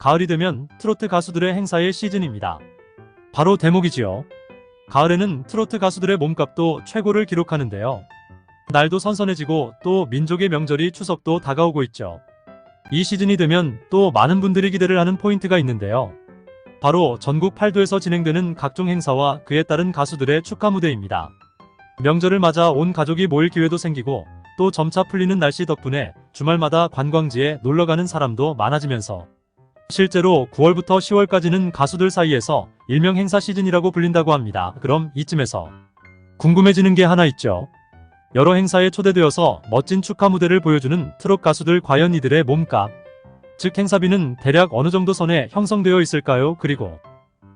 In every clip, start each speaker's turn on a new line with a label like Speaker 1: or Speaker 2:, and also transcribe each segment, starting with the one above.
Speaker 1: 가을이 되면 트로트 가수들의 행사의 시즌입니다. 바로 대목이지요. 가을에는 트로트 가수들의 몸값도 최고를 기록하는데요. 날도 선선해지고 또 민족의 명절이 추석도 다가오고 있죠. 이 시즌이 되면 또 많은 분들이 기대를 하는 포인트가 있는데요. 바로 전국 8도에서 진행되는 각종 행사와 그에 따른 가수들의 축하 무대입니다. 명절을 맞아 온 가족이 모일 기회도 생기고 또 점차 풀리는 날씨 덕분에 주말마다 관광지에 놀러가는 사람도 많아지면서 실제로 9월부터 10월까지는 가수들 사이에서 일명 행사 시즌이라고 불린다고 합니다. 그럼 이쯤에서 궁금해지는 게 하나 있죠. 여러 행사에 초대되어서 멋진 축하 무대를 보여주는 트롯 가수들 과연 이들의 몸값, 즉 행사비는 대략 어느 정도 선에 형성되어 있을까요? 그리고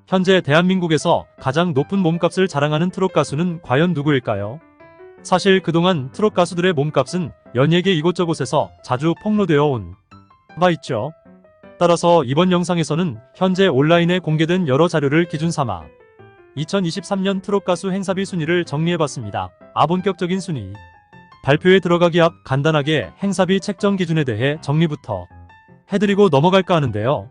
Speaker 1: 현재 대한민국에서 가장 높은 몸값을 자랑하는 트롯 가수는 과연 누구일까요? 사실 그동안 트롯 가수들의 몸값은 연예계 이곳저곳에서 자주 폭로되어 온 바 있죠. 따라서 이번 영상에서는 현재 온라인에 공개된 여러 자료를 기준 삼아 2023년 트롯 가수 행사비 순위를 정리해봤습니다. 아본격적인 순위. 발표에 들어가기 앞 간단하게 행사비 책정 기준에 대해 정리부터 해드리고 넘어갈까 하는데요.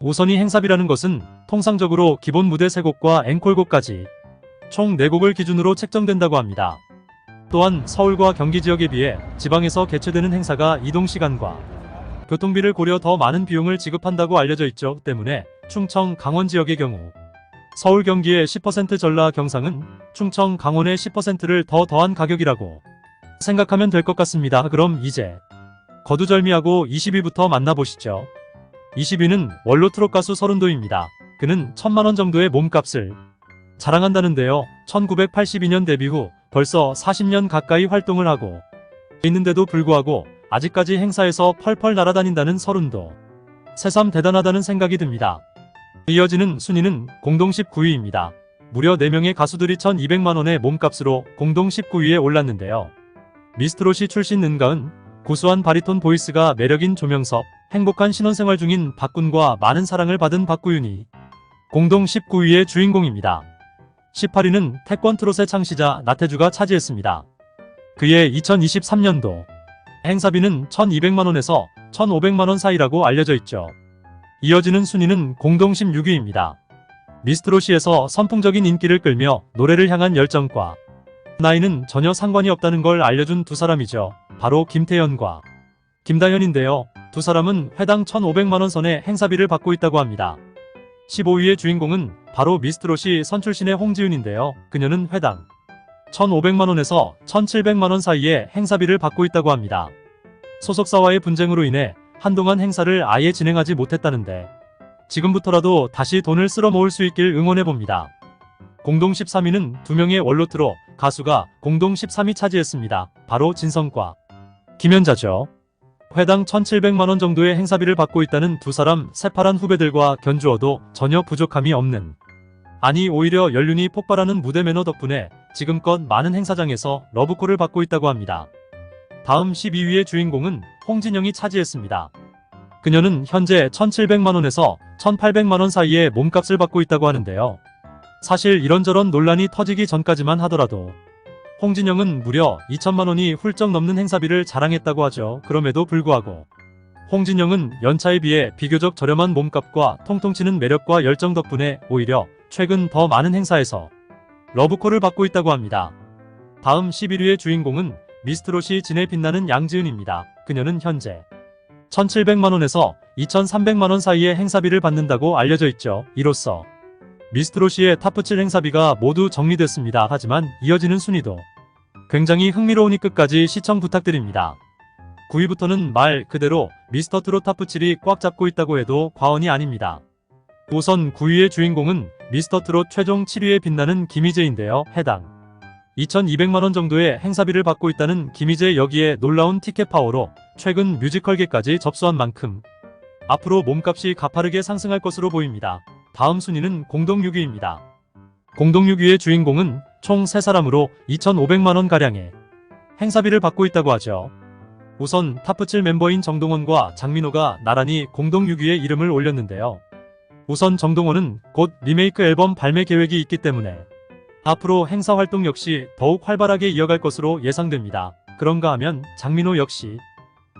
Speaker 1: 우선이 행사비라는 것은 통상적으로 기본 무대 3곡과 앵콜곡까지 총 4곡을 기준으로 책정된다고 합니다. 또한 서울과 경기 지역에 비해 지방에서 개최되는 행사가 이동 시간과 교통비를 고려 더 많은 비용을 지급한다고 알려져 있죠. 때문에 충청, 강원 지역의 경우 서울 경기의 10% 전라 경상은 충청, 강원의 10%를 더 더한 가격이라고 생각하면 될 것 같습니다. 그럼 이제 거두절미하고 20위부터 만나보시죠. 20위는 원로 트롯 가수 서른도입니다. 그는 천만원 정도의 몸값을 자랑한다는데요. 1982년 데뷔 후 벌써 40년 가까이 활동을 하고 있는데도 불구하고 아직까지 행사에서 펄펄 날아다닌다는 서른도 새삼 대단하다는 생각이 듭니다. 이어지는 순위는 공동 19위입니다. 무려 4명의 가수들이 1200만원의 몸값으로 공동 19위에 올랐는데요. 미스트롯이 출신 은가은, 고수한 바리톤 보이스가 매력인 조명섭, 행복한 신혼생활 중인 박군과 많은 사랑을 받은 박구윤이 공동 19위의 주인공입니다. 18위는 태권 트롯의 창시자 나태주가 차지했습니다. 그의 2023년도 행사비는 1200만원에서 1500만원 사이라고 알려져 있죠. 이어지는 순위는 공동 16위입니다. 미스트롯시에서 선풍적인 인기를 끌며 노래를 향한 열정과 나이는 전혀 상관이 없다는 걸 알려준 두 사람이죠. 바로 김태연과 김다현인데요. 두 사람은 회당 1,500만원 선의 행사비를 받고 있다고 합니다. 15위의 주인공은 바로 미스트롯이 선출신의 홍지윤인데요. 그녀는 회당 1,500만원에서 1,700만원 사이의 행사비를 받고 있다고 합니다. 소속사와의 분쟁으로 인해 한동안 행사를 아예 진행하지 못했다는데 지금부터라도 다시 돈을 쓸어 모을 수 있길 응원해봅니다. 공동 13위는 두 명의 원로트로 가수가 공동 13위 차지했습니다. 바로 진성과 김연자죠. 회당 1,700만원 정도의 행사비를 받고 있다는 두 사람 새파란 후배들과 견주어도 전혀 부족함이 없는 아니 오히려 연륜이 폭발하는 무대 매너 덕분에 지금껏 많은 행사장에서 러브콜을 받고 있다고 합니다. 다음 12위의 주인공은 홍진영이 차지했습니다. 그녀는 현재 1,700만원에서 1,800만원 사이의 몸값을 받고 있다고 하는데요. 사실 이런저런 논란이 터지기 전까지만 하더라도 홍진영은 무려 2천만원이 훌쩍 넘는 행사비를 자랑했다고 하죠. 그럼에도 불구하고 홍진영은 연차에 비해 비교적 저렴한 몸값과 통통 치는 매력과 열정 덕분에 오히려 최근 더 많은 행사에서 러브콜을 받고 있다고 합니다. 다음 11위의 주인공은 미스트롯이 진에 빛나는 양지은입니다. 그녀는 현재 1,700만원에서 2,300만원 사이의 행사비를 받는다고 알려져 있죠. 이로써 미스트롯이의 타프7 행사비가 모두 정리됐습니다. 하지만 이어지는 순위도 굉장히 흥미로우니 끝까지 시청 부탁드립니다. 9위부터는 말 그대로 미스터 트롯 타프7이 꽉 잡고 있다고 해도 과언이 아닙니다. 우선 9위의 주인공은 미스터 트롯 최종 7위에 빛나는 김희재인데요. 해당 2200만원 정도의 행사비를 받고 있다는 김희재 여기에 놀라운 티켓 파워로 최근 뮤지컬계까지 접수한 만큼 앞으로 몸값이 가파르게 상승할 것으로 보입니다. 다음 순위는 공동 6위입니다. 공동 6위의 주인공은 총 3사람으로 2,500만원가량의 행사비를 받고 있다고 하죠. 우선 타프7 멤버인 정동원과 장민호가 나란히 공동 6위에 이름을 올렸는데요. 우선 정동원은 곧 리메이크 앨범 발매 계획이 있기 때문에 앞으로 행사 활동 역시 더욱 활발하게 이어갈 것으로 예상됩니다. 그런가 하면 장민호 역시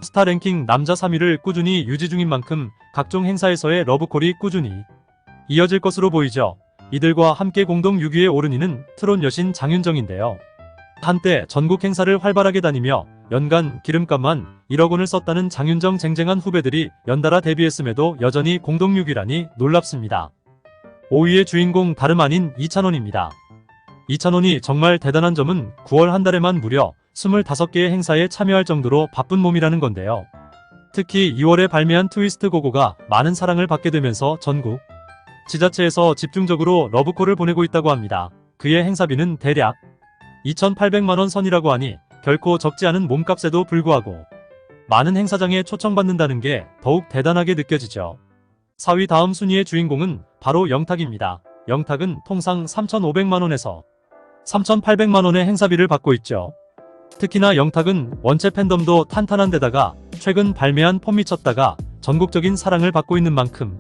Speaker 1: 스타 랭킹 남자 3위를 꾸준히 유지 중인 만큼 각종 행사에서의 러브콜이 꾸준히 이어질 것으로 보이죠. 이들과 함께 공동 6위에 오른 이는 트롯 여신 장윤정인데요. 한때 전국 행사를 활발하게 다니며 연간 기름값만 1억 원을 썼다는 장윤정 쟁쟁한 후배들이 연달아 데뷔했음에도 여전히 공동 6위라니 놀랍습니다. 5위의 주인공 다름 아닌 이찬원입니다. 이찬원이 정말 대단한 점은 9월 한 달에만 무려 25개의 행사에 참여할 정도로 바쁜 몸이라는 건데요. 특히 2월에 발매한 트위스트 고고가 많은 사랑을 받게 되면서 전국 지자체에서 집중적으로 러브콜을 보내고 있다고 합니다. 그의 행사비는 대략 2,800만원 선이라고 하니 결코 적지 않은 몸값에도 불구하고 많은 행사장에 초청받는다는 게 더욱 대단하게 느껴지죠. 4위 다음 순위의 주인공은 바로 영탁입니다. 영탁은 통상 3,500만원에서 3,800만원의 행사비를 받고 있죠. 특히나 영탁은 원체 팬덤도 탄탄한 데다가 최근 발매한 폼 미쳤다가 전국적인 사랑을 받고 있는 만큼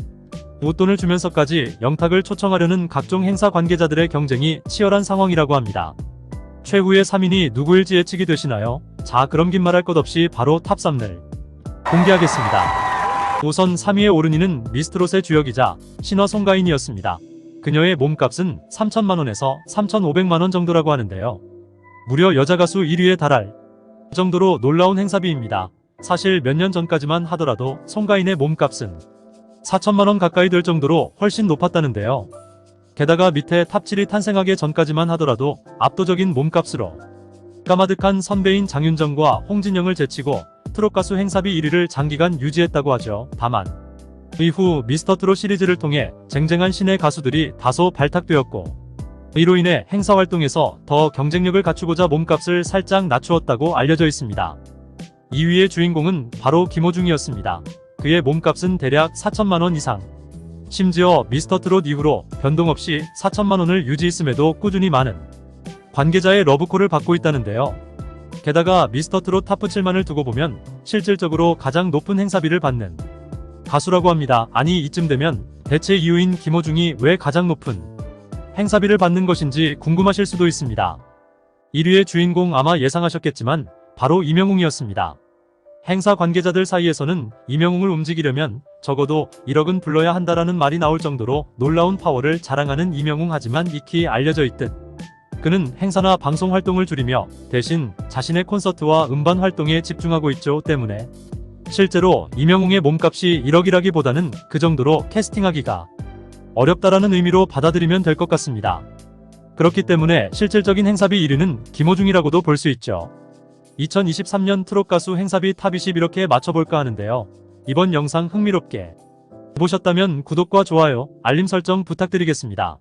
Speaker 1: 웃돈을 주면서까지 영탁을 초청하려는 각종 행사 관계자들의 경쟁이 치열한 상황이라고 합니다. 최후의 3인이 누구일지 예측이 되시나요? 자 그럼 긴 말 할 것 없이 바로 탑 3를 공개하겠습니다. 우선 3위에 오른 이는 미스트롯의 주역이자 신화 송가인이었습니다. 그녀의 몸값은 3천만원에서 3,500만원 정도라고 하는데요. 무려 여자 가수 1위에 달할 정도로 놀라운 행사비입니다. 사실 몇 년 전까지만 하더라도 송가인의 몸값은 4천만원 가까이 될 정도로 훨씬 높았다는데요. 게다가 밑에 탑7이 탄생하기 전까지만 하더라도 압도적인 몸값으로 까마득한 선배인 장윤정과 홍진영을 제치고 트롯 가수 행사비 1위를 장기간 유지했다고 하죠. 다만 이후 미스터트롯 시리즈를 통해 쟁쟁한 신의 가수들이 다소 발탁되었고 이로 인해 행사 활동에서 더 경쟁력을 갖추고자 몸값을 살짝 낮추었다고 알려져 있습니다. 2위의 주인공은 바로 김호중이었습니다. 그의 몸값은 대략 4천만원 이상. 심지어 미스터트롯 이후로 변동 없이 4천만원을 유지했음에도 꾸준히 많은 관계자의 러브콜을 받고 있다는데요. 게다가 미스터트롯 탑7만을 두고 보면 실질적으로 가장 높은 행사비를 받는 가수라고 합니다. 아니 이쯤 되면 대체 이유인 김호중이 왜 가장 높은 행사비를 받는 것인지 궁금하실 수도 있습니다. 1위의 주인공 아마 예상하셨겠지만 바로 이명웅이었습니다. 행사 관계자들 사이에서는 이명웅을 움직이려면 적어도 1억은 불러야 한다라는 말이 나올 정도로 놀라운 파워를 자랑하는 이명웅 하지만 익히 알려져 있듯 그는 행사나 방송 활동을 줄이며 대신 자신의 콘서트와 음반 활동에 집중하고 있죠 때문에 실제로 이명웅의 몸값이 1억이라기보다는 그 정도로 캐스팅하기가 어렵다라는 의미로 받아들이면 될 것 같습니다. 그렇기 때문에 실질적인 행사비 1위는 김호중이라고도 볼 수 있죠. 2023년 트롯 가수 행사비 탑20 이렇게 맞춰볼까 하는데요. 이번 영상 흥미롭게 보셨다면 구독과 좋아요, 알림 설정 부탁드리겠습니다.